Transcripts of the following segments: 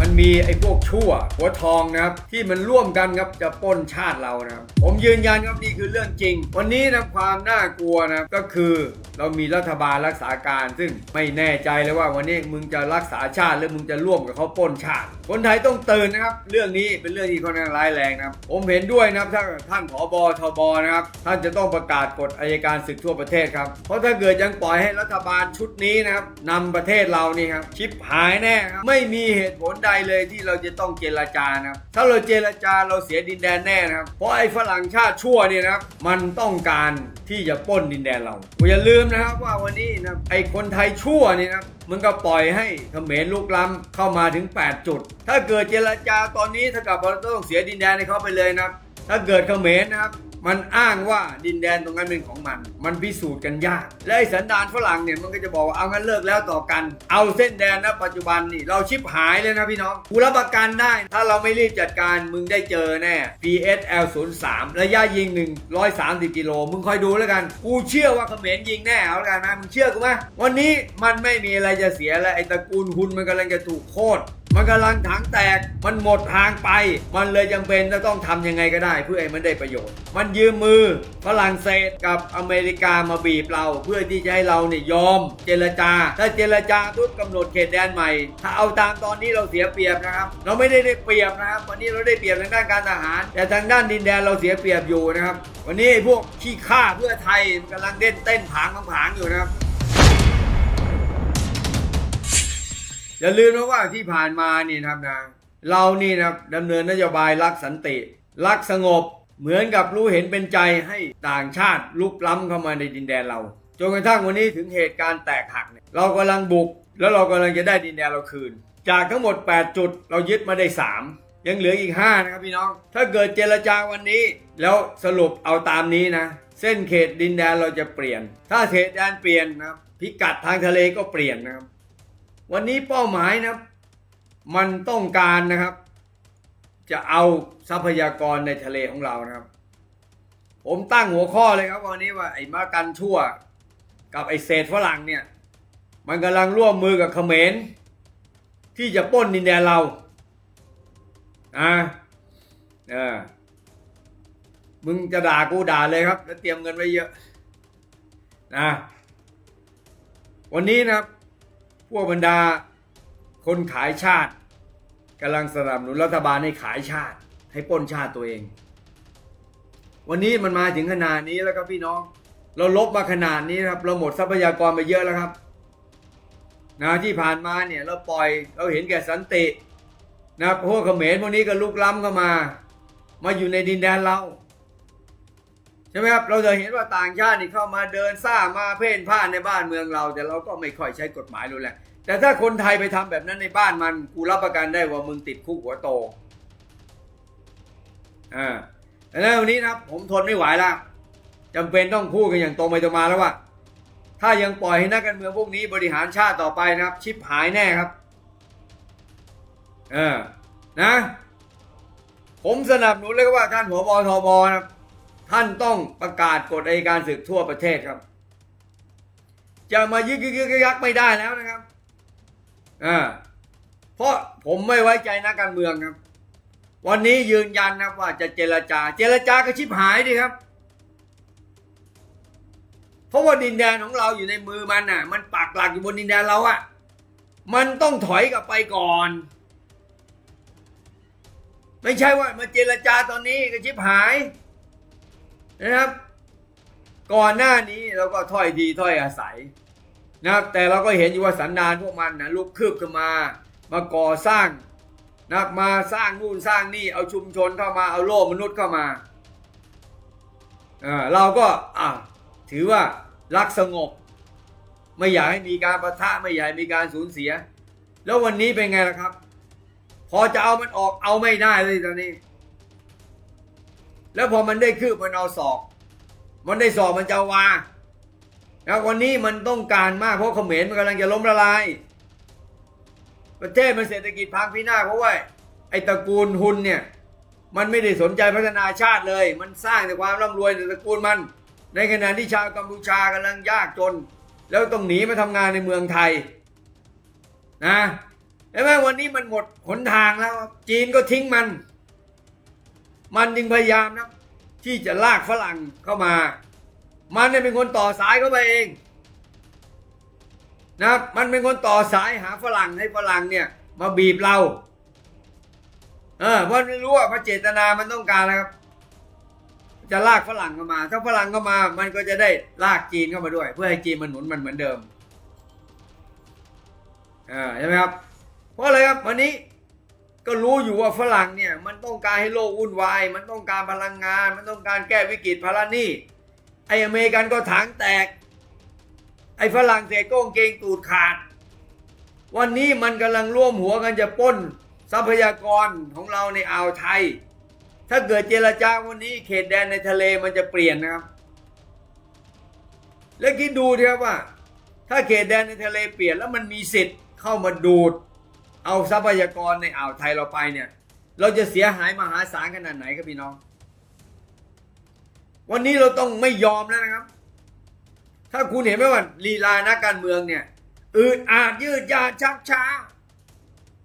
มันมีไอ้พวกชั่วหัวทองนะครับที่มันร่วมกันครับจะปล้นชาติเรานะครับผมยืนยันครับนี่คือเรื่องจริง วันนี้นะความน่ากลัวนะก็คือเรามีรัฐบาลรักษาการ ซึ่งไม่แน่ใจเลยว่าวันนี้มึงจะรักษาชาติหรือมึงจะร่วมกับเขาปล้นชาติ คนไทยต้องตื่นนะครับ เรื่องนี้เป็นเรื่องที่ค่อนข้างร้ายแรงนะครับผมเห็นด้วยนะครับถ้าท่านผอบทบนะครับท่านจะต้องประกาศกฎอายการศึกทั่วประเทศครับเพราะถ้าเกิดยังปล่อยให้รัฐบาลชุดนี้นะครับนำประเทศเรานี่ครับชิบหายแน่ครับไม่มีเหตุผลใดเลยที่เราจะต้องเจรจานะครับถ้าเราเจรจาเราเสียดินแดนแน่นะครับเพราะไอ้ฝรั่งชาติชั่วเนี่ยนะครับมันต้องการที่จะปล้นดินแดนเราอย่าลืมนะครับว่าวันนี้นะไอ้คนไทยชั่วเนี่ยนะมันก็ปล่อยให้เขมรลุกล้ำเข้ามาถึง 8 จุด ถ้าเกิดเจรจาตอนนี้ถ้ากับเราต้องเสียดินแดนให้เขาไปเลยนะครับถ้าเกิดเขมรนะครับ มันอ้างว่าดินแดนตรงนั้นเป็นของมัน มันพิสูจน์กันยาก และไอ้สันดานฝรั่งเนี่ยมันก็จะบอกว่าเอางั้นเลิกแล้วต่อกัน เอาเส้นแดนนะปัจจุบันนี่เราชิบหายเลยนะพี่น้องกูรับประกันได้ ถ้าเราไม่รีบจัดการมึงได้เจอแน่ PSL 0 3ระยะยิง 130 กิโล มึงคอยดูแล้วกัน กูเชื่อว่าเขมรยิงแน่เอาแล้วกันนะมึงเชื่อกูไหมวันนี้มันไม่มีอะไรจะเสียแล้วไอ้ตระกูลหุนมันกำลังจะถูกโค่น มันกำลังถังแตก มันหมดทางไป มันเลยจำเป็นจะต้องทำยังไงก็ได้ เพื่อให้มันได้ประโยชน์ มันยืมมือฝรั่งเศสกับอเมริกามาบีบเรา เพื่อที่จะให้เราเนี่ยยอมเจรจา ถ้าเจรจาปุ๊บกำหนดเขตแดนใหม่ ถ้าเอาตามตอนนี้เราเสียเปรียบนะครับ เราไม่ได้ได้เปรียบนะครับ วันนี้เราได้เปรียบทางด้านการทหาร แต่ทางด้านดินแดนเราเสียเปรียบอยู่นะครับ วันนี้พวกขี้ข้าเพื่อไทยมันกำลังเต้นเต้นผางผางอยู่นะครับ อย่าลืมนะว่าที่ผ่านมานี่นะครับนะเรานี่นะครับดำเนินนโยบายรักสันติ รักสงบเหมือนกับรู้เห็นเป็นใจให้ต่างชาติลุกล้ำเข้ามาในดินแดนเราจนกระทั่งวันนี้ถึงเหตุการณ์แตกหักเนี่ยเรากำลังบุก แล้วเรากำลังจะได้ดินแดนเราคืน จากทั้งหมด 8 จุดเรายึดมาได้ 3 ยังเหลืออีก 5 นะครับพี่น้อง ถ้าเกิดเจรจาวันนี้ แล้วสรุปเอาตามนี้นะ เส้นเขตดินแดนเราจะเปลี่ยน ถ้าเขตแดนเปลี่ยนนะพิกัดทางทะเลก็เปลี่ยนนะครับ วันนี้เป้าหมายนะครับมันต้องการนะครับ จะเอาทรัพยากรในทะเลของเรานะครับ ผมตั้งหัวข้อเลยครับวันนี้ว่าไอ้มากันชั่ว กับไอ้เศษฝรั่งเนี่ย มันกำลังร่วมมือกับเขมรที่จะป้นดินแดนเราอ่าเออมึงจะด่ากูด่าเลยครับ แล้วเตรียมเงินไว้เยอะนะวันนี้นะครับ พวกบรรดาคนขายชาติกำลังสนับสนุนรัฐบาลให้ขายชาติ ให้ปล้นชาติตัวเอง วันนี้มันมาถึงขนาดนี้แล้วครับพี่น้อง เราลบมาขนาดนี้ครับ เราหมดทรัพยากรไปเยอะแล้วครับนะที่ผ่านมาเนี่ยเราปล่อยเราเห็นแก่สันตินะพวกเขมรพวกนี้ก็ลุกล้ำเข้ามา มาอยู่ในดินแดนเรา ช่ไหมครับ เราจะเห็นว่าต่างชาตินี่เข้ามาเดินซ่ามาเพ่นพ่านในบ้านเมืองเรา แต่เราก็ไม่ค่อยใช้กฎหมายรู้แหละแต่ถ้าคนไทยไปทำแบบนั้นในบ้านมันกูรับประกันได้ว่ามึงติดคุกหัวโตอ่าแต่ในวันนี้นะครับผมทนไม่ไหวแล้วจำเป็นต้องพูดกันอย่างตรงไปตรงมาแล้วว่า ถ้ายังปล่อยให้นักการเมืองพวกนี้บริหารชาติต่อไปนะครับ ชิบหายแน่ครับ เออนะ ผมสนับสนุนเลยว่าท่านหัวบอทบนะครับ ท่านต้องประกาศกฎอัยการศึกทั่วประเทศครับ จะมายึกยึกยึกยักไม่ได้แล้วนะครับอ่าเพราะผมไม่ไว้ใจนักการเมืองครับ วันนี้ยืนยันนะว่าจะเจรจา เจรจาก็ชิบหายดิครับ เพราะว่าดินแดนของเราอยู่ในมือมันน่ะ มันปักหลักอยู่บนดินแดนเราอะมันต้องถอยกลับไปก่อน ไม่ใช่ว่ามาเจรจาตอนนี้ก็ชิบหาย นะครับ ก่อนหน้านี้เราก็ถ้อยทีถ้อยอาศัยนะครับ แต่เราก็เห็นอยู่ว่าสันดานพวกมันนะลุกคืบขึ้นมา มาก่อสร้างนะมาสร้างนู่นสร้างนี่เอาชุมชนเข้ามาเอาโลกมนุษย์เข้ามาอ่าเราก็อ่าถือว่ารักสงบ ไม่อยากให้มีการประทะไม่อยากให้มีการสูญเสีย แล้ววันนี้เป็นไงล่ะครับ พอจะเอามันออกเอาไม่ได้เลยตอนนี้ แล้วพอมันได้คืบมันเอาศอก มันได้ศอกมันจะเอาวานะวันนี้มันต้องการมากเพราะเขมรมันกำลังจะล้มละลาย ประเทศมันเศรษฐกิจพังพินาศเพราะว่าไอ้ตระกูลหุนเนี่ย มันไม่ได้สนใจพัฒนาชาติเลย มันสร้างแต่ความร่ำรวยในตระกูลมัน ในขณะที่ชาวกัมพูชากำลังยากจน แล้วต้องหนีมาทำงานในเมืองไทยนะห็นไหมวันนี้มันหมดหนทางแล้ว จีนก็ทิ้งมัน มันจึงพยายามนะที่จะลากฝรั่งเข้ามา มันเนี่ยเป็นคนต่อสายเข้าไปเองนะมันเป็นคนต่อสายหาฝรั่งให้ฝรั่งเนี่ย มาบีบเราเออเพราะไม่รู้ว่าพระเจตนามันต้องการอะไรครับ จะลากฝรั่งเข้ามา ถ้าฝรั่งเข้ามา มันก็จะได้ลากจีนเข้ามาด้วย เพื่อให้จีนมันหนุนมันเหมือนเดิมอ่าใช่ไหมครับ เพราะอะไรครับวันนี้ ก็รู้อยู่ว่าฝรั่งเนี่ยมันต้องการให้โลกวุ่นวาย มันต้องการพลังงาน มันต้องการแก้วิกฤตภาระหนี้ไออเมริกันก็ถางแตก ไอฝรั่งเศสก็งเกงตูดขาด วันนี้มันกำลังร่วมหัวกันจะป้นทรัพยากรของเราในอ่าวไทย ถ้าเกิดเจรจาวันนี้เขตแดนในทะเลมันจะเปลี่ยนนะครับ แล้วคิดดูเถอะว่า ถ้าเขตแดนในทะเลเปลี่ยนแล้วมันมีสิทธิ์เข้ามาดูด เอาทรัพยากรในอ่าวไทยเราไปเนี่ย เราจะเสียหายมหาศาลขนาดไหนครับพี่น้อง วันนี้เราต้องไม่ยอมแล้วนะครับ ถ้าคุณเห็นไหมว่าลีลานักการเมืองเนี่ยอืดอาดยืดยาชักช้า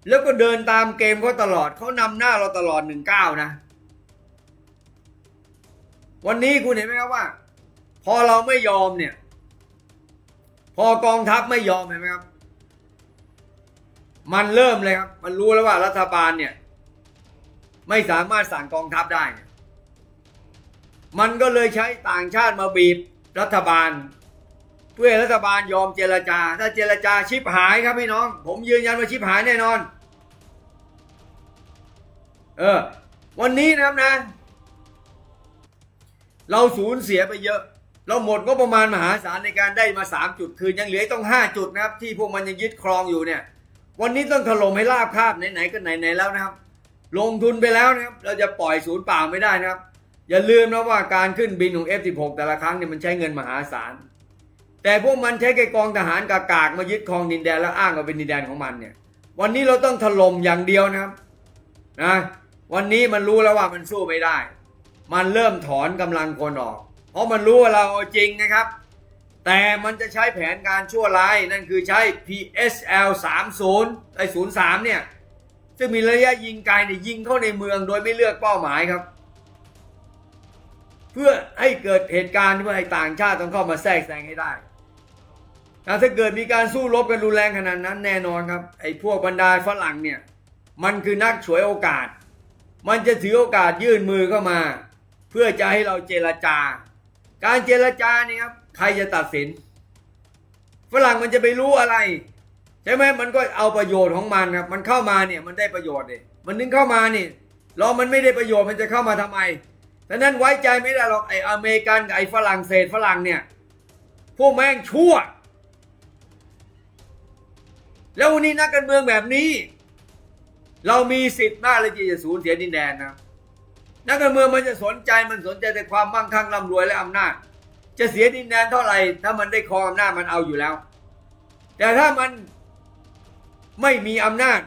แล้วก็เดินตามเกมเขาตลอดเขานำหน้าเราตลอดหนึ่งเก้านะ วันนี้คุณเห็นไหมครับว่า พอเราไม่ยอมเนี่ย พอกองทัพไม่ยอมเห็นไหมครับ มันเริ่มเลยครับ มันรู้แล้วว่ารัฐบาลเนี่ย ไม่สามารถสั่งกองทัพได้เนี่ยมันก็เลยใช้ต่างชาติมาบีบรัฐบาล เพื่อรัฐบาลยอมเจรจา ถ้าเจรจาชิบหายครับพี่น้อง ผมยืนยันว่าชิบหายแน่นอน เออ วันนี้นะครับนะ เราสูญเสียไปเยอะ เราหมดก็ประมาณมหาศาลในการได้มาสามจุด คืนยังเหลือต้องห้าจุดนะครับ ที่พวกมันยังยึดครองอยู่เนี่ย วันนี้ต้องถล่มให้ราบคาบไหนๆก็ไหนๆแล้วนะครับ ลงทุนไปแล้วนะครับ เราจะปล่อยศูนย์เปล่าไม่ได้นะครับ อย่าลืมนะว่าการขึ้นบินของ F16 แต่ละครั้งเนี่ยมันใช้เงินมหาศาล แต่พวกมันใช้ไกกองทหารกากากมายึดครองดินแดนแล้วอ้างว่าเป็นดินแดนของมันเนี่ย วันนี้เราต้องถล่มอย่างเดียวนะครับนะวันนี้มันรู้แล้วว่ามันสู้ไม่ได้ มันเริ่มถอนกำลังคนออก เพราะมันรู้ว่าเราจริงนะครับ แต่มันจะใช้แผนการชั่วร้ายนั่นคือใช้ PSL 30ไอ้03 เนี่ย ซึ่งมีระยะยิงไกลเนี่ยยิงเข้าในเมืองโดยไม่เลือกเป้าหมายครับ เพื่อให้เกิดเหตุการณ์ที่ว่าให้ต่างชาติต้องเข้ามาแทรกแซงให้ได้ถ้าเกิดมีการสู้รบกันรุนแรงขนาดนั้นแน่นอนครับไอ้พวกบรรดาฝรั่งเนี่ย มันคือนักฉวยโอกาส มันจะถือโอกาสยื่นมือเข้ามา เพื่อจะให้เราเจรจา การเจรจาเนี่ยครับ ใครจะตัดสิน ฝรั่งมันจะไปรู้อะไร ใช่ไหมมันก็เอาประโยชน์ของมันครับ มันเข้ามาเนี่ยมันได้ประโยชน์เลยมันนึงเข้ามานี่รอมันไม่ได้ประโยชน์มันจะเข้ามาทำไมดังนั้นไว้ใจไม่ได้หรอกไอ้อเมริกันกับไอ้ฝรั่งเศสฝรั่งเนี่ย พวกแม่งชั่ว แล้ววันนี้นักการเมืองแบบนี้ เรามีสิทธิ์มากเลยที่จะสูญเสียดินแดนนะนักการเมืองมันจะสนใจมันสนใจแต่ความมั่งคั่งร่ำรวยและอำนาจ จะเสียดินแดนเท่าไหร่ ถ้ามันได้ครองอำนาจมันเอาอยู่แล้ว แต่ถ้ามันไม่มีอำนาจ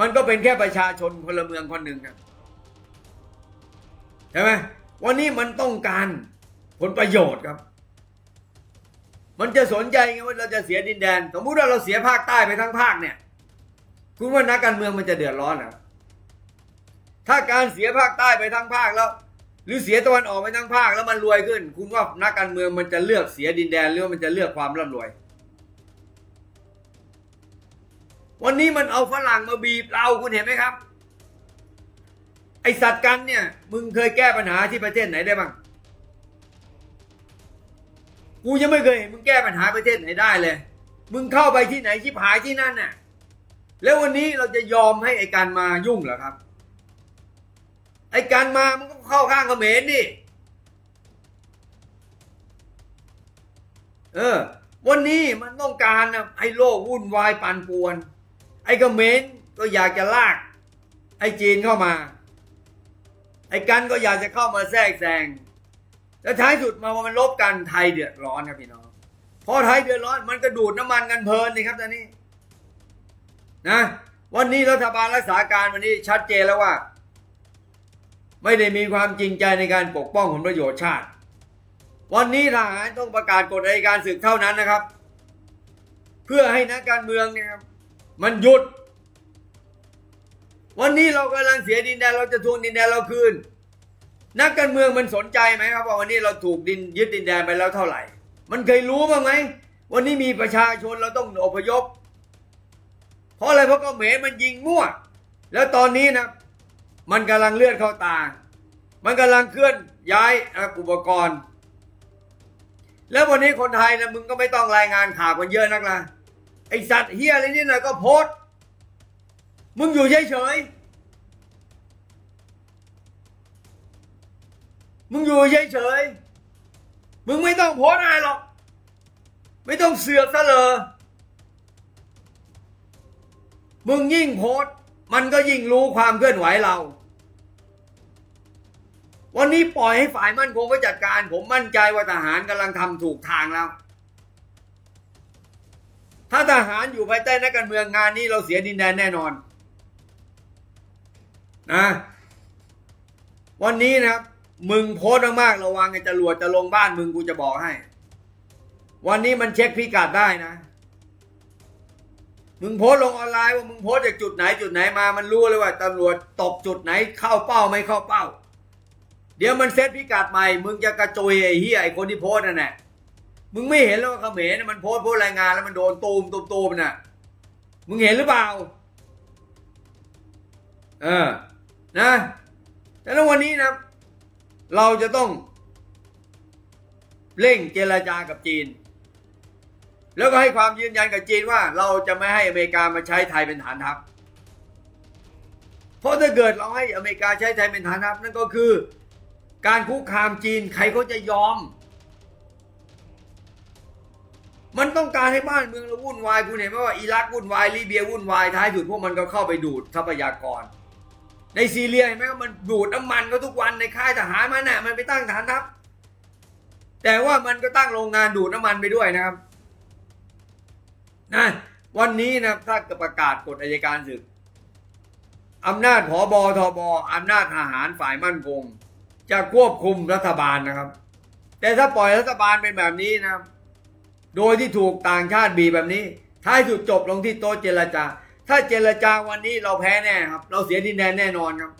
มันก็เป็นแค่ประชาชนพลเมืองคนหนึ่งครับใช่ไหมวันนี้มันต้องการผลประโยชน์ครับ มันจะสนใจไงว่าเราจะเสียดินแดน สมมุติว่าเราเสียภาคใต้ไปทั้งภาคเนี่ย คุณว่านักการเมืองมันจะเดือดร้อนหรอถ้าการเสียภาคใต้ไปทั้งภาคแล้ว รือเสียตะวันออกไปทั้งภาคแล้วมันรวยขึ้น คุณว่านักการเมืองมันจะเลือกเสียดินแดนหรือว่ามันจะเลือกความร่ำรวย วันนี้มันเอาฝรั่งมาบีบเราคุณเห็นไหมครับ ไอสัตว์กันเนี่ย มึงเคยแก้ปัญหาที่ประเทศไหนได้บ้างกูยังไม่เคยเห็นมึงแก้ปัญหาประเทศไหนได้เลย มึงเข้าไปที่ไหนชิบหายที่นั่นน่ะ แล้ววันนี้เราจะยอมให้ไอการมายุ่งเหรอครับ ไอ้การมามันก็เข้าข้างเขมรดิเออ วันนี้มันต้องการนะไอ้โลกวุ่นวายปั่นป่วน ไอ้เขมรก็อยากจะลาก ไอ้จีนเข้ามา ไอ้กันก็อยากจะเข้ามาแทรกแซงแล้วท้ายสุดมาพอมันลบกันไทยเดือดร้อนครับพี่น้องพอไทยเดือดร้อนมันก็ดูดน้ำมันกันเพลินนี่ครับตอนนี้ นะ วันนี้รัฐบาลรักษาการวันนี้ชัดเจนแล้วว่า ไม่ได้มีความจริงใจในการปกป้องผลประโยชน์ชาติ วันนี้ทหารต้องประกาศกฎอัยการศึกเท่านั้นนะครับ เพื่อให้นักการเมืองเนี่ยครับมันหยุด วันนี้เรากำลังเสียดินแดนเราจะทวงดินแดนเราคืน นักการเมืองมันสนใจไหมครับว่าวันนี้เราถูกดินยึดดินแดนไปแล้วเท่าไหร่ มันเคยรู้บ้างไหมวันนี้มีประชาชนเราต้องอพยพ เพราะอะไรเพราะเขมรมันยิงมั่ว แล้วตอนนี้นะ มันกำลังเลื่อนเข้าตา มันกำลังเคลื่อนย้ายอุปกรณ์ แล้ววันนี้คนไทยนะมึงก็ไม่ต้องรายงานข่าวกันเยอะนักละไอสัตว์เฮียอะไรนี่หน่อยก็โพสต์มึงอยู่เฉยๆมึงอยู่เฉยๆมึงไม่ต้องโพสอะไรหรอก ไม่ต้องเสือกซะเลยมึงยิ่งโพสมันก็ยิ่งรู้ความเคลื่อนไหวเรา วันนี้ปล่อยให้ฝ่ายมั่นคงก็จัดการ ผมมั่นใจว่าทหารกำลังทำถูกทางแล้ว ถ้าทหารอยู่ภายใต้นักการเมืองงานนี้เราเสียดินแดนแน่นอนนะวันนี้นะมึงโพสต์มากๆระวังไอ้จรวดจะลงบ้านมึงกูจะบอกให้ วันนี้มันเช็คพิกัดได้นะ มึงโพสต์ลงออนไลน์ว่ามึงโพสต์จากจุดไหนจุดไหนมา มันรู้เลยว่าตำรวจตกจุดไหนเข้าเป้าไม่เข้าเป้า เดี๋ยวมันเซตพิกัดใหม่ มึงจะกระโจยไอ้เหี้ยไอ้คนที่โพสนั่นแหละมึงไม่เห็นแล้วว่าเขมรน่มันโพสโพสรายงานแล้วมันโดนตูมตูมตูมน่ะ มึงเห็นหรือเปล่า เออ นะแต่แล้ววันนี้นะ เราจะต้อง เร่งเจรจากับจีน แล้วก็ให้ความยืนยันกับจีนว่า เราจะไม่ให้อเมริกามาใช้ไทยเป็นฐานทัพ เพราะถ้าเกิดเราให้อเมริกาใช้ไทยเป็นฐานทัพนั่นก็คือ การคุกคามจีนใครเขาจะยอม มันต้องการให้บ้านเมืองเราวุ่นวายคุณเห็นไหมว่าอิรักวุ่นวายลิเบียวุ่นวายท้ายสุดพวกมันก็เข้าไปดูดทรัพยากร ในซีเรียเห็นไหมว่ามันดูดน้ำมันก็ทุกวันในค่ายทหารมันน่ะมันไปตั้งฐานทัพแต่ว่ามันก็ตั้งโรงงานดูดน้ำมันไปด้วยนะครับนะวันนี้นะถ้าประกาศกฎอายการศึกอำนาจผอบอทบอำนาจทหารฝ่ายมั่นคง จะควบคุมรัฐบาลนะครับ แต่ถ้าปล่อยรัฐบาลเป็นแบบนี้นะครับ โดยที่ถูกต่างชาติบีแบบนี้ ท้ายสุดจบลงที่โต๊ะเจรจา ถ้าเจรจาวันนี้เราแพ้แน่ครับ เราเสียดินแดนแน่นอนครับ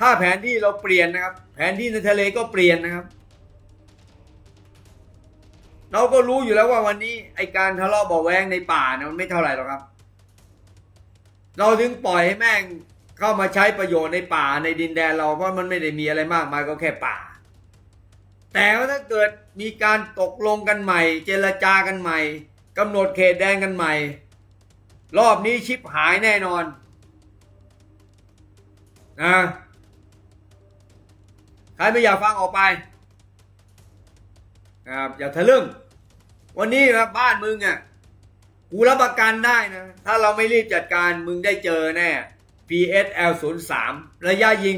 ถ้าแผนที่เราเปลี่ยนนะครับ แผนที่ในทะเลก็เปลี่ยนนะครับ เราก็รู้อยู่แล้วว่าวันนี้ไอการทะเลาะเบาแวงในป่านี่ยมันไม่เท่าไหร่หรอกครับ เราถึงปล่อยให้แม่ง เข้ามาใช้ประโยชน์ในป่าในดินแดนเราเพราะมันไม่ได้มีอะไรมากมายก็แค่ป่า แต่ถ้าเกิดมีการตกลงกันใหม่ เจรจากันใหม่กำหนดเขตแดนกันใหม่ รอบนี้ชิปหายแน่นอนนะใครไม่อยากฟังออกไปนะครับอย่าทะลึ่งวันนี้ครับบ้านมึงอะกูรับประกันได้นะ ถ้าเราไม่รีบจัดการมึงได้เจอแน่ PSL 0 3ระยะยิง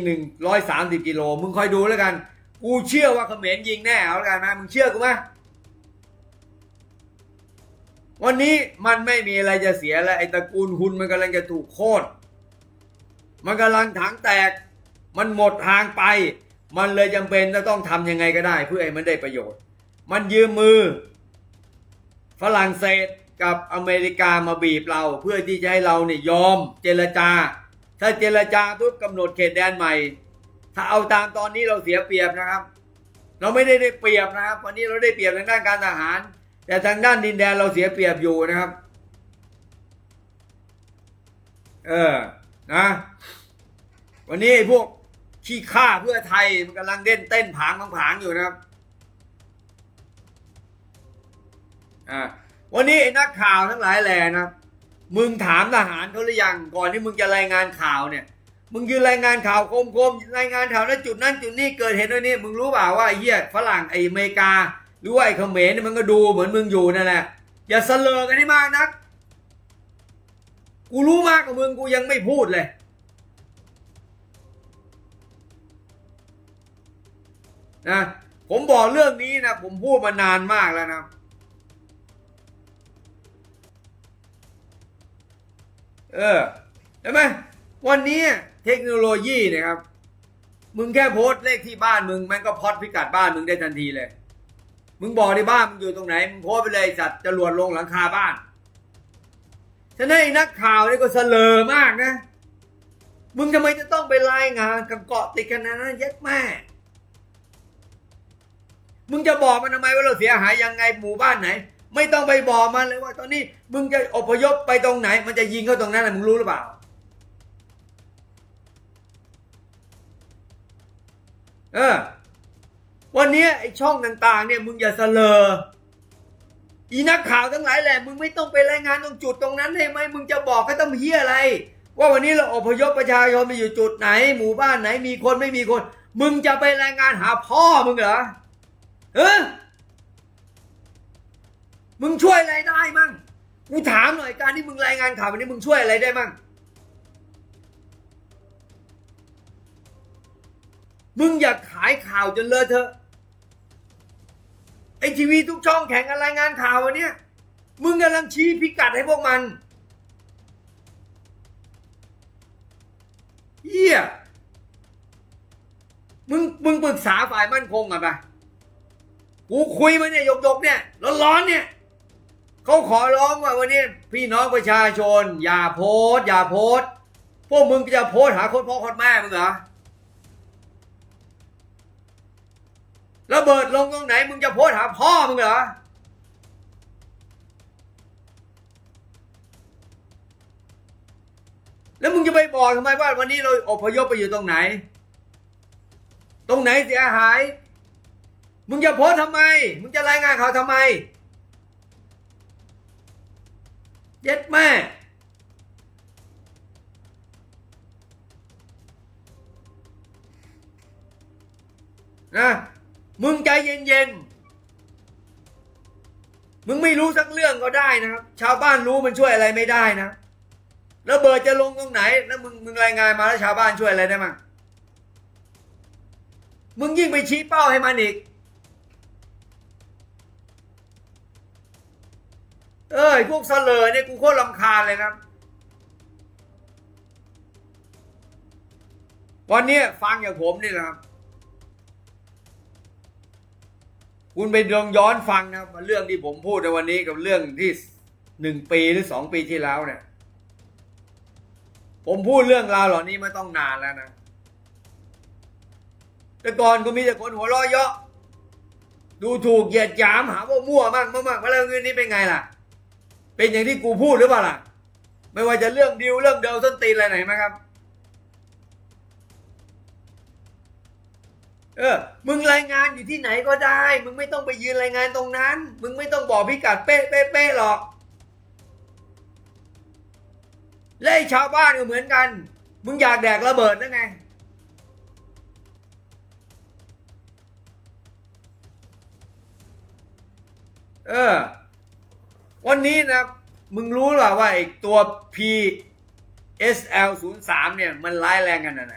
130กิโลมึงคอยดูแล้วกัน กูเชื่อว่าเขมรยิงแน่เอาแล้วกันนะมึงเชื่อกูไหมวันนี้มันไม่มีอะไรจะเสียแล้วไอ้ตระกูลคุณมันกำลังจะถูกโค่นมันกำลังถังแตก มันหมดทางไป มันเลยจำเป็นจะต้องทำยังไงก็ได้ เพื่อให้มันได้ประโยชน์ มันยืมมือ ฝรั่งเศสกับอเมริกามาบีบเรา เพื่อที่จะให้เราเนี่ยยอมเจรจา ถ้าเจรจาปุ๊บกำหนดเขตแดนใหม่ ถ้าเอาตามตอนนี้เราเสียเปรียบนะครับ เราไม่ได้ได้เปรียบนะครับวันนี้เราได้เปรียบทางด้านการทหาร แต่ทางด้านดินแดนเราเสียเปรียบอยู่นะครับ เออนะ วันนี้ไอ้พวกขี้ข้าเพื่อไทยมันกำลังเล่นเต้นผางผางอยู่นะครับอ่าวันนี้นักข่าวทั้งหลายแหล่นะครับ มึงถามทหารเขาหรือยังก่อนที่มึงจะรายงานข่าวเนี่ย มึงยืนรายงานข่าวโคมๆรายงานข่าวแล้วจุดนั้นจุดนี้เกิดเหตุด้วยนี่มึงรู้เปล่าว่าไอ้เหี้ยฝรั่งไอ้อเมริกา หรือว่าไอ้เขมรเนี่ยมันก็ดูเหมือนมึงอยู่นั่นแหละอย่าเสลอกันให้มากนัก กูรู้มากกว่ามึงกูยังไม่พูดเลยนะผมบอกเรื่องนี้นะผมพูดมานานมากแล้วนะ เออเห็นไหมวันนี้เทคโนโลยีนะครับ มึงแค่โพสเลขที่บ้านมึงมันก็พอดพิกัดบ้านมึงได้ทันทีเลย มึงบอกในบ้านมึงอยู่ตรงไหนมึงโพสไปเลยสัตว์จรวดลงหลังคาบ้านฉะนั้นนักข่าวนี่ก็เสลอมากนะ มึงทำไมจะต้องไปรายงานกับเกาะติดกันนาดนั้นย็ดแม่มึงจะบอกมันทำไมว่าเราเสียหายยังไงหมู่บ้านไหน ไม่ต้องไปบอกมันเลยว่า ตอนนี้มึงจะอพยพไปตรงไหน มันจะยิงเข้าตรงนั้นนะมึงรู้หรือเปล่า เออ วันนี้ไอ้ช่องต่างๆ เนี่ยมึงอย่าเสลออีนักข่าวทั้งหลายแหละ มึงไม่ต้องไปรายงานตรงจุดตรงนั้นได้ไหมมึงจะบอกก็ต้องเฮียอะไร ว่าวันนี้เราอพยพประชาชนไปอยู่จุดไหน หมู่บ้านไหนมีคนไม่มีคน มึงจะไปรายงานหาพ่อมึงเหรอเออ มึงช่วยอะไรได้มั่งกูถามหน่อยการที่มึงรายงานข่าววันนี้มึงช่วยอะไรได้มั่งมึงอยากขายข่าวจนเลอะเทอะไอทีวีทุกช่องแข่งกันรายงานข่าววันนี้มึงกำลังชี้พิกัดให้พวกมันเหี้ยมึงมึงปรึกษาฝ่ายมั่นคงอะปกูคุยมาเนี่ยหยกๆเนี่ยร้อนๆเนี่ย เขาขอร้องว่าวันนี้พี่น้องประชาชน อย่าโพสอย่าโพสพวกมึงจะโพสหาคนพ่อคนแม่มึงเหรอระเบิดลงตรงไหนมึงจะโพสหาพ่อมึงเหรอแล้วมึงจะไปบอกทำไมว่าวันนี้เราอพยพไปอยู่ตรงไหน ตรงไหนเสียหาย มึงจะโพสทำไม มึงจะรายงานข่าวทำไม เย็ดแม่ นะ มึงใจเย็นๆ มึงไม่รู้สักเรื่องก็ได้นะครับ ชาวบ้านรู้มันช่วยอะไรไม่ได้นะระเบิดจะลงตรงไหน แล้วมึงมึงรายงานมาแล้วชาวบ้านช่วยอะไรได้มั้งมึงยิ่งไปชี้เป้าให้มันอีก เอ้ยพวกเสลอเนี่ยกูโคตรลำคาญเลยนะ วันนี้ฟังอย่างผมนี่นะครับ คุณไปลองย้อนฟังนะครับเรื่องที่ผมพูดในวันนี้กับเรื่องที่หนึ่งปีหรือสองปีที่แล้วเนี่ย ผมพูดเรื่องราวเหล่านี้มาต้องนานแล้วนะ แต่ก่อนก็มีแต่คนหัวเราะเยาะดูถูกเหยียดหยามหาว่ามั่วมากมากมาแล้วเงินนี้เป็นไงล่ะ เป็นอย่างที่กูพูดหรือเปล่าล่ะ ไม่ว่าจะเรื่องดิวเรื่องเดิลส้นตีนอะไรไหนไหมครับ เออ มึงรายงานอยู่ที่ไหนก็ได้ มึงไม่ต้องไปยืนรายงานตรงนั้น มึงไม่ต้องบอกพิกัดเป๊ะเป๊ะเป๊ะหรอกและไอ้ชาวบ้านก็เหมือนกัน มึงอยากแดกระเบิดนั่นไง เออ วันนี้นะมึงรู้หรือว่าไอ้ตัว PSL 0 3 เนี่ยมันร้ายแรงขนาดไหน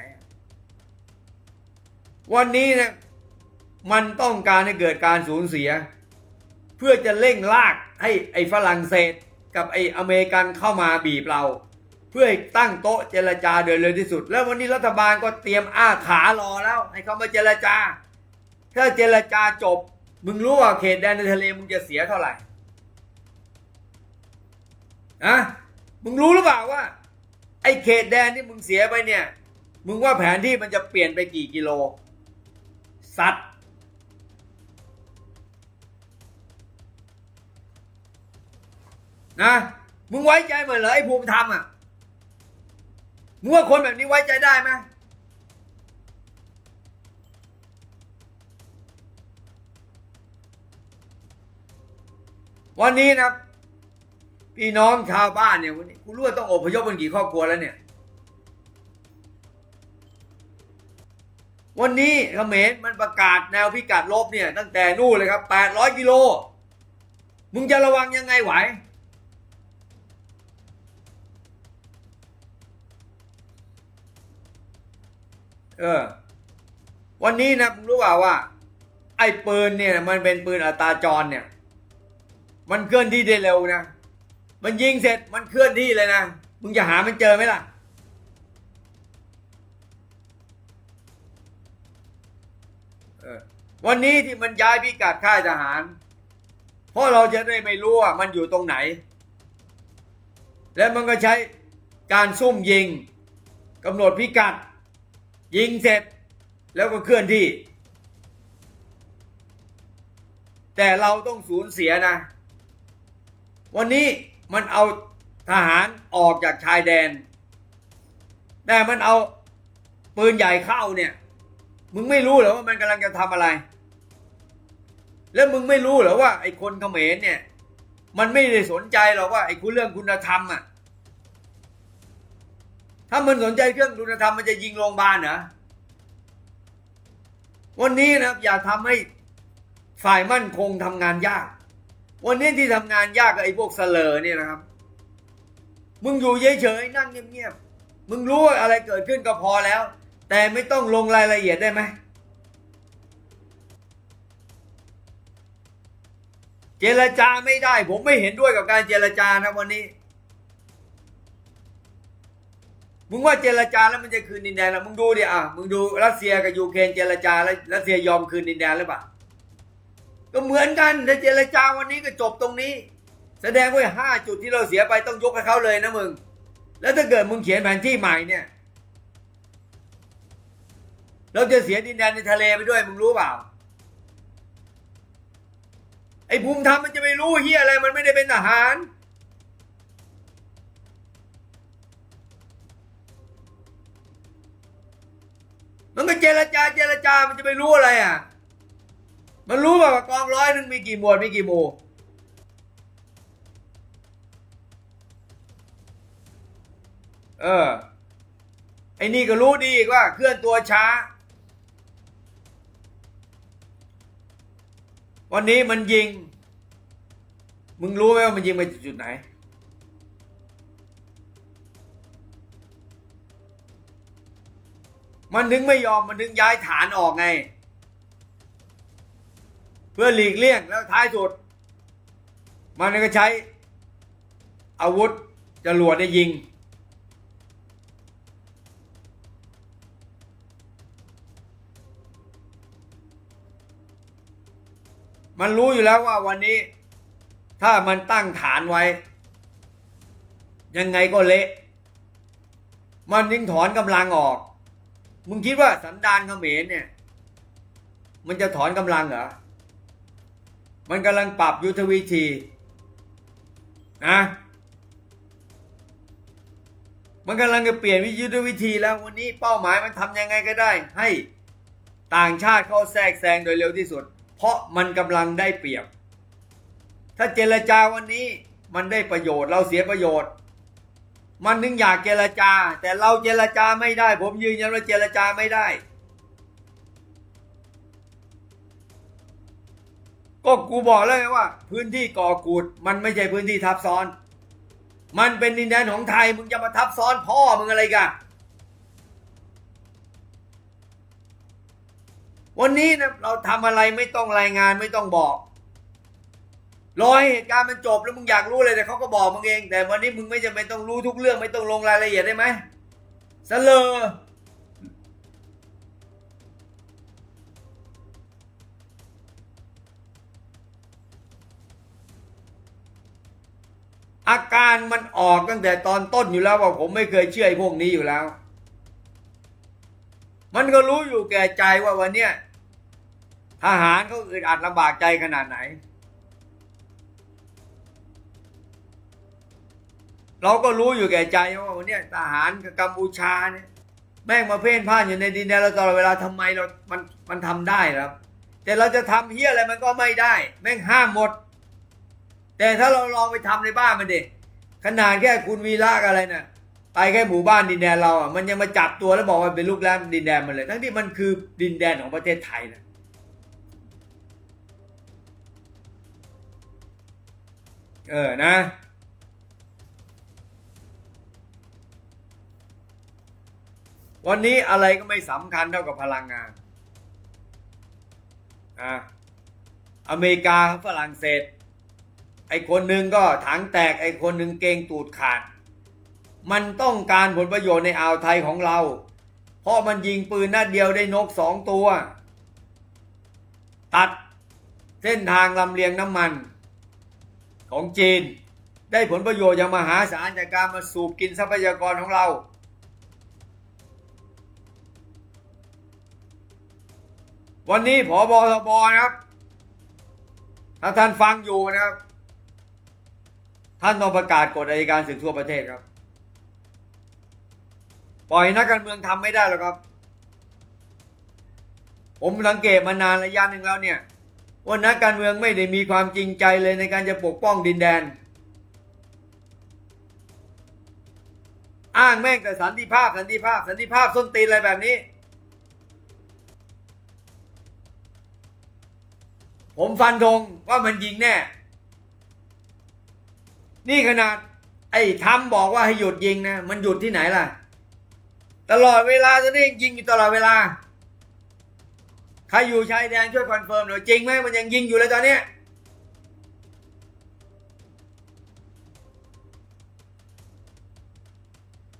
วันนี้นี่ยมันต้องการให้เกิดการสูญเสีย เพื่อจะเร่งลากให้ไอ้ฝรั่งเศสกับไอ้อเมริกันเข้ามาบีบเรา เพื่อตั้งโต๊ะเจรจาโดยเร็วที่สุด แล้ววันนี้รัฐบาลก็เตรียมอ้าขารอแล้ว ให้เขามาเจรจา ถ้าเจรจาจบ มึงรู้ว่าเขตแดนในทะเลมึงจะเสียเท่าไหร่ อะมึงรู้หรือเปล่าว่า ไอ้เขตแดนที่มึงเสียไปเนี่ย มึงว่าแผนที่มันจะเปลี่ยนไปกี่กิโล สัตว์ นะ มึงไว้ใจเหมือนเหรอไอ้ภูมิธรรมอะ มึงว่าคนแบบนี้ไว้ใจได้ไหมวันนี้นะ พี่น้องชาวบ้านเนี่ยวันนี้กูรู้ว่าต้องอพยพกันกี่ครอบครัวแล้วเนี่ย วันนี้เขมรมันประกาศแนวพิกัดลบเนี่ย ตั้งแต่นู่นเลยครับ800กิโล มึงจะระวังยังไงไหว เออ วันนี้นะมึงรู้เปล่าว่า ไอ้ปืนเนี่ย มันเป็นปืนอัตราจรเนี่ย มันเคลื่อนที่ได้เร็วนะ มันยิงเสร็จมันเคลื่อนที่เลยนะ มึงจะหามันเจอไหมล่ะ วันนี้ที่มันย้ายพิกัดค่ายทหาร เพราะเราจะได้ไม่รู้ว่ามันอยู่ตรงไหน แล้วมันก็ใช้การซุ่มยิงกำหนดพิกัด ยิงเสร็จแล้วก็เคลื่อนที่ แต่เราต้องสูญเสียนะ วันนี้ มันเอาทหารออกจากชายแดน แต่มันเอาปืนใหญ่เข้าเนี่ย มึงไม่รู้เหรอว่ามันกำลังจะทำอะไร แล้วมึงไม่รู้เหรอว่าไอ้คนเขมรเนี่ย มันไม่ได้สนใจหรอกว่าไอ้คุณเรื่องคุณธรรมอะ ถ้ามันสนใจเรื่องคุณธรรมมันจะยิงโรงพยาบาลเหรอ วันนี้นะครับอย่าทำให้ฝ่ายมั่นคงทำงานยาก วันนี้ที่ทำงานยากกับไอ้พวกเสลอเนี่ยนะครับ มึงอยู่เฉยๆนั่งเงียบๆ มึงรู้ว่าอะไรเกิดขึ้นก็พอแล้ว แต่ไม่ต้องลงรายละเอียดได้ไหม เจรจาไม่ได้ ผมไม่เห็นด้วยกับการเจรจานะวันนี้ มึงว่าเจรจาแล้วมันจะคืนดินแดนแล้วมึงดูดิอะ มึงดูรัสเซียกับยูเครนเจรจาแล้วรัสเซียยอมคืนดินแดนหรือเปล่า ก็เหมือนกันถ้าเจรจาวันนี้ก็จบตรงนี้ แสดงว่าห้าจุดที่เราเสียไปต้องยกให้เขาเลยนะมึง แล้วถ้าเกิดมึงเขียนแผนที่ใหม่เนี่ย เราจะเสียดินแดนในทะเลไปด้วยมึงรู้เปล่า ไอ้ภูมิธรรมมันจะไม่รู้เฮียอะไรมันไม่ได้เป็นทหาร มันก็เจรจาเจรจามันจะไปรู้อะไรอะ มันรู้แบบว่ากองร้อยหนึงมีกี่หมวดมีกี่หมู่เออไอ้นี่ก็รู้ดีอีกว่าเคลื่อนตัวช้า วันนี้มันยิง มึงรู้ไหมว่ามันยิงไปจุดไหน มันถึงไม่ยอมมันถึงย้ายฐานออกไง เพื่อหลีกเลี่ยงแล้วท้ายสุด มันก็ใช้ อาวุธจรวดเนี่ยยิง มันรู้อยู่แล้วว่าวันนี้ ถ้ามันตั้งฐานไว้ ยังไงก็เละ มันยิ่งถอนกำลังออก มึงคิดว่าสันดานเขมรเนี่ย มันจะถอนกำลังเหรอ มันกำลังปรับยุทธวิธีนะมันกำลังจะเปลี่ยนวิยุทธวิธีแล้ววันนี้เป้าหมายมันทำยังไงก็ได้ ให้ต่างชาติเข้าแทรกแซงโดยเร็วที่สุด เพราะมันกำลังได้เปรียบ ถ้าเจรจาวันนี้มันได้ประโยชน์เราเสียประโยชน์ มันนึงอยากเจรจา แต่เราเจรจาไม่ได้ ผมยืนยันว่าเจรจาไม่ได้ ก็กูบอกแล้วไงว่า พื้นที่ก่อกูด มันไม่ใช่พื้นที่ทับซ้อน มันเป็นดินแดนของไทยมึงจะมาทับซ้อนพ่อมึงอะไรกันวันนี้นะเราทำอะไรไม่ต้องรายงานไม่ต้องบอกรอให้เหตุการณ์มันจบแล้วมึงอยากรู้เลยแต่เขาก็บอกมึงเอง แต่วันนี้มึงไม่จำเป็นต้องรู้ทุกเรื่องไม่ต้องลงรายละเอียดได้ไหมเสลอ อาการมันออกตั้งแต่ตอนต้นอยู่แล้วว่าผมไม่เคยเชื่อไอ้พวกนี้อยู่แล้ว มันก็รู้อยู่แก่ใจว่าวันเนี้ยทหารเขาอึดอัดลำบากใจขนาดไหน เราก็รู้อยู่แก่ใจว่าวันเนี้ยทหารกับกัมพูชาเนี่ยแม่งมาเพ่นพ่านอยู่ในดินแดนเราตลอดเวลาทำไมเรา มัน มันทำได้ครับ แต่เราจะทำเฮี้ยอะไรมันก็ไม่ได้ แม่งห้ามหมด แต่ถ้าเราลองไปทำในบ้านมันดิขนาดแค่คุณวีระกับอะไรน่ะไปแค่หมู่บ้านดินแดนเราอะมันยังมาจับตัวแล้วบอกว่าเป็นลูกหลานดินแดนมันเลย ทั้งที่มันคือดินแดนของประเทศไทยนะเออนะ วันนี้อะไรก็ไม่สำคัญเท่ากับพลังงานอะอเมริกาฝรั่งเศส ไอ้คนหนึ่งก็ถังแตกไอ้คนหนึ่งเกงตูดขาด มันต้องการผลประโยชน์ในอ่าวไทยของเรา เพราะมันยิงปืนนัดเดียวได้นกสองตัว ตัดเส้นทางลำเลียงน้ำมัน ของจีน ได้ผลประโยชน์อย่างมหาศาลจากการมาสูบกินทรัพยากรของเราวันนี้ผอบอทบนะครับ ถ้าท่านฟังอยู่นะครับ ท่านต้องประกาศกฎอัยการศึกทั่วประเทศครับ ปล่อยนักการเมืองทำไม่ได้หรอกครับ ผมสังเกตมานานระยะหนึ่งแล้วเนี่ยว่านักการเมืองไม่ได้มีความจริงใจเลยในการจะปกป้องดินแดน อ้างแม่งแต่สันติภาพสันติภาพสันติภาพส้นตีนอะไรแบบนี้ ผมฟันธงว่ามันยิงแน่ นี่ขนาด ไอ้ทำบอกว่าให้หยุดยิงนะ มันหยุดที่ไหนล่ะ ตลอดเวลาจะได้ยิงอยู่ตลอดเวลา ใครอยู่ชายแดนช่วยคอนเฟิร์มหน่อยจริงไหมมันยังยิงอยู่เลยตอนเนี้ย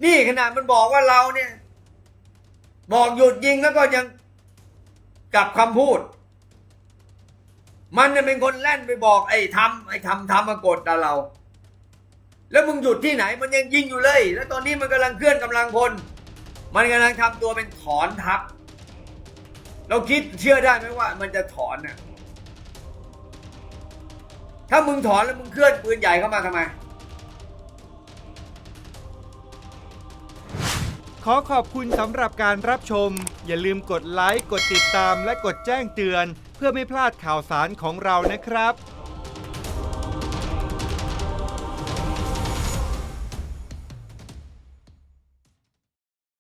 นี่ขนาดมันบอกว่าเราเนี่ย บอกหยุดยิงแล้วก็ยังกลับคำพูด มันเนี่ยเป็นคนแล่นไปบอกไอ้ทำไอ้ทำทำมากดดเรา แล้วมึงหยุดที่ไหนมันยังยิงอยู่เลย แล้วตอนนี้มันกำลังเคลื่อนกำลังพล มันกำลังทำตัวเป็นถอนทัพ เราคิดเชื่อได้ไหมว่า มันจะถอนน่ะ ถ้ามึงถอนแล้วมึงเคลื่อนปืนใหญ่เข้ามาทำไม ขอขอบคุณสำหรับการรับชม อย่าลืมกดไลค์ กดติดตาม และกดแจ้งเตือน เพื่อไม่พลาดข่าวสารของเรานะครับ